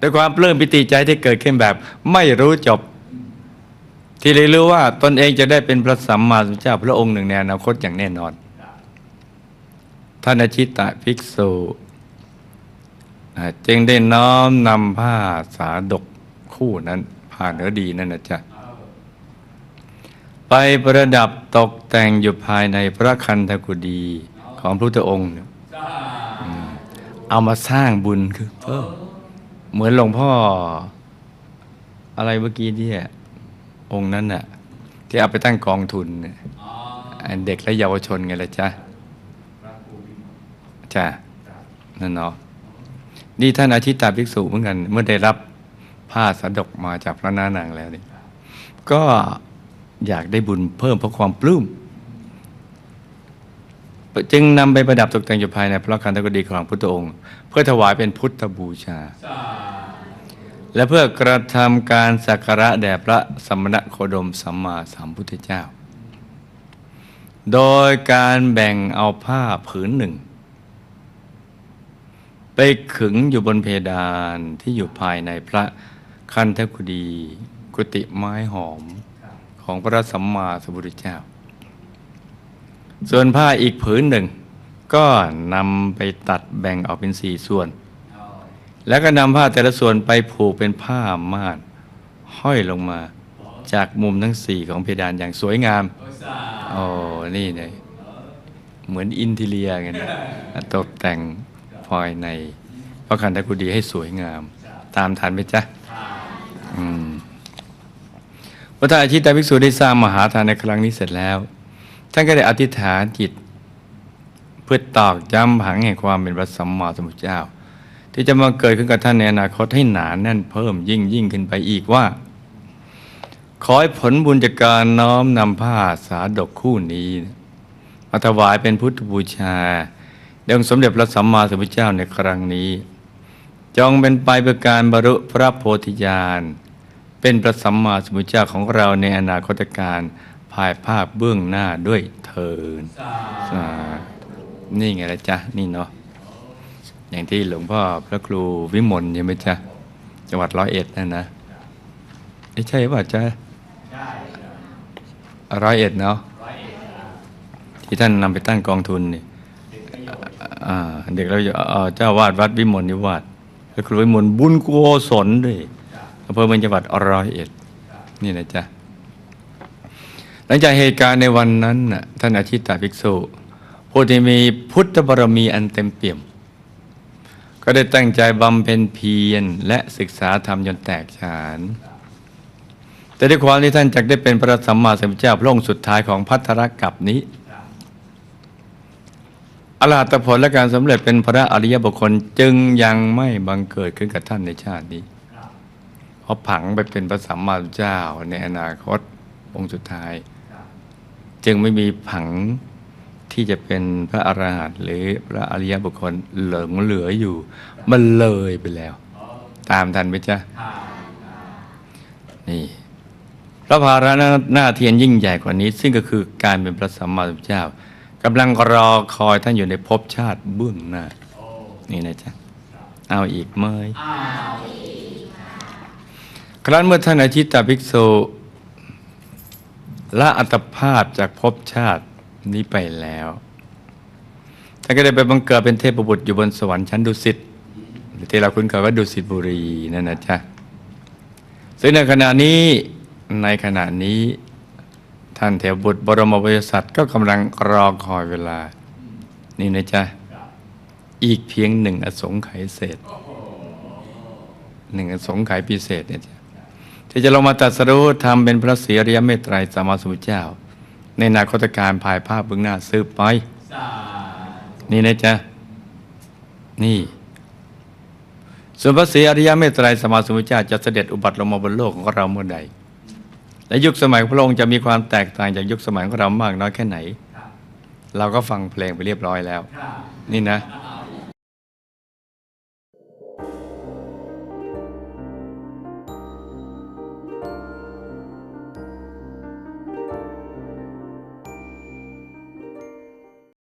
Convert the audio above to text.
ด้วยความปลื้มปิติใจที่เกิดขึ้นแบบ ไม่รู้จบ ที่เลยรู้ว่าตนเองจะได้เป็นพระสัมมาสัมพุทธเจ้าพระองค์หนึ่งในอนาคตอย่างแน่นอนท่านอาชิตะภิกษุจึงได้น้อมนำผ้าสาดกคู่นั้นผ้าเนื้อดีนั่นนะจ๊ะไปประดับตกแต่งอยู่ภายในพระคันธกุฎีของพระพุทธองค์เนี่ยอืมเอามาสร้างบุญคือเพิ่ม เหมือนหลวงพ่อ อะไรเมื่อกี้เนี่องค์นั้นน่ะ ที่เอาไปตั้งกองทุนเด็กและเยาวชนไงล่ะจ๊ะจ้ะนั่นเนาะนี่ท่านอาชิตาภิกษุเหมือนกัน เมื่อได้รับผ้าสะดกมาจากพระนานางแล้วนี่ก็อยากได้บุญเพิ่มเพราะความปลื้ม จึงนำไปประดับตกแต่งอยู่ภายในพระคันธกุฎีของพุทธองค์ เพื่อถวายเป็นพุทธบูชา และเพื่อกระทำการสักการะแด่พระสมณโคดมสัมมาสัมพุทธเจ้า โดยการแบ่งเอาผ้าผืนหนึ่ง ไปขึงอยู่บนเพดานที่อยู่ภายในพระคันธกุฎีกุฏิไม้หอมของพระสัมมาสัมพุทธเจ้า ส่วนผ้าอีกผืนหนึ่ง ก็นำไปตัดแบ่งออกเป็นสี่ส่วน แล้วก็นำผ้าแต่ละส่วนไปผูกเป็นผ้าม่านห้อยลงมาจากมุมทั้งสี่ของเพดานอย่างสวยงามโอ้นี่เนี่ยเหมือนอินทีเลียไงนะตกแต่งภายในพระคันธกุฎีให้สวยงาม ตามทันไหมจ๊ะพระท่านอาชิตาภิกษุได้สร้างมหาทานในครั้งนี้เสร็จแล้ว ท่านก็ได้อธิษฐานจิต เพื่อตอกย้ำผังแห่งความเป็นพระสัมมาสัมพุทธเจ้า ที่จะมาเกิดขึ้นกับท่านในอนาคตให้หนานแน่นเพิ่มยิ่งยิ่งขึ้นไปอีกว่า ขอให้ผลบุญจากการน้อมนำผ้าสาดกคู่นี้มาถวายเป็นพุทธบูชาแด่องสมเด็จพระสัมมาสัมพุทธเจ้าในครั้งนี้ จงเป็นไปเพื่อการบรรลุพระโพธิญาณเป็นพระสัมมาสัมพุทธเจ้าของเราในอนาคตการ ภายภาคเบื้องหน้าด้วยเทินนี่ไงละจ๊ะ นี่เนาะอย่างที่หลวงพ่อพระครูวิมลใช่ไหมจ๊ะ จังหวัดร้อยเอ็ดนั่นนะไม่ใช่ป่ะจ๊ะร้อยเอ็ดเนาะที่ท่านนำไปตั้งกองทุนนี่เด็กเราเจ้าวาดวัดวิมลนิวาสพระครูวิมลบุญกุศลด้วยอำเภอเมืองจังหวัดร้อยเอ็ดนี่นะจ๊ะ หลังจากเหตุการณ์ในวันนั้นน่ะท่านอาชิตาภิกษุผู้ที่มีพุทธบารมีอันเต็มเปี่ยม ก็ได้ตั้งใจบำเพ็ญเพียรและศึกษาธรรมจนแตกฉาน แต่ด้วยความที่ท่านจักได้เป็นพระสัมมาสัมพุทธเจ้าพระองค์สุดท้ายของพัทธรกับนี้อรหัตผลและการสำเร็จเป็นพระอริยบุคคลจึงยังไม่บังเกิดขึ้นกับท่านในชาตินี้เพราะผังไปเป็นพระสัมมาสัมพุทธเจ้าในอนาคตองค์สุดท้าย จึงไม่มีผังที่จะเป็นพระอรหันต์หรือพระอริยบุคคลเหลือเหลืออยู่ มันเลยไปแล้ว ตามทันไหมจ๊ะนี่พระภาระหน้าเทียนยิ่งใหญ่กว่านี้ ซึ่งก็คือการเป็นพระสัมมาสัมพุทธเจ้ากำลังรอคอยท่านอยู่ในภพชาติเบื้องหน้า นี่นะจ๊ะ เอาอีกไหมครั้นเมื่อท่านอาชิตตภิกษุ ละอัตภาพจากภพชาตินี้ไปแล้วท่านก็ได้ไปบังเกิดเป็นเทพบุตรอยู่บนสวรรค์ชั้นดุสิตหรือที่เราคุ้นเคยว่าดุสิตบุรีนั่นนะจ๊ะซึ่งในขณะนี้ในขณะนี้ท่านเทวบุตรบรมบริษัทก็กำลังรอคอยเวลา นี่นะจ๊ะ อีกเพียงหนึ่งอสงไขยเศษหนึ่งอสงไขยพิเศษเนี่ยจ๊ะ ที่จะลงมาตรัดสรู้ทำเป็นพระศรีอริยเมตไตรสัมมาสัมพุทธเจ้า ในอนาคตการภายภาพเบื้องหน้าสืบไป นี่นะจ๊ะ นี่ส่วนพระศรีอริยเมตไตรสมมาสมุทธเจ้าจะเสด็จอุบัติลงมาบนโลกของเราเมื่อใด และยุคสมัยของพระองค์จะมีความแตกต่างจากยุคสมัยของเรามากน้อยแค่ไหน เราก็ฟังเพลงไปเรียบร้อยแล้ว นี่นะอ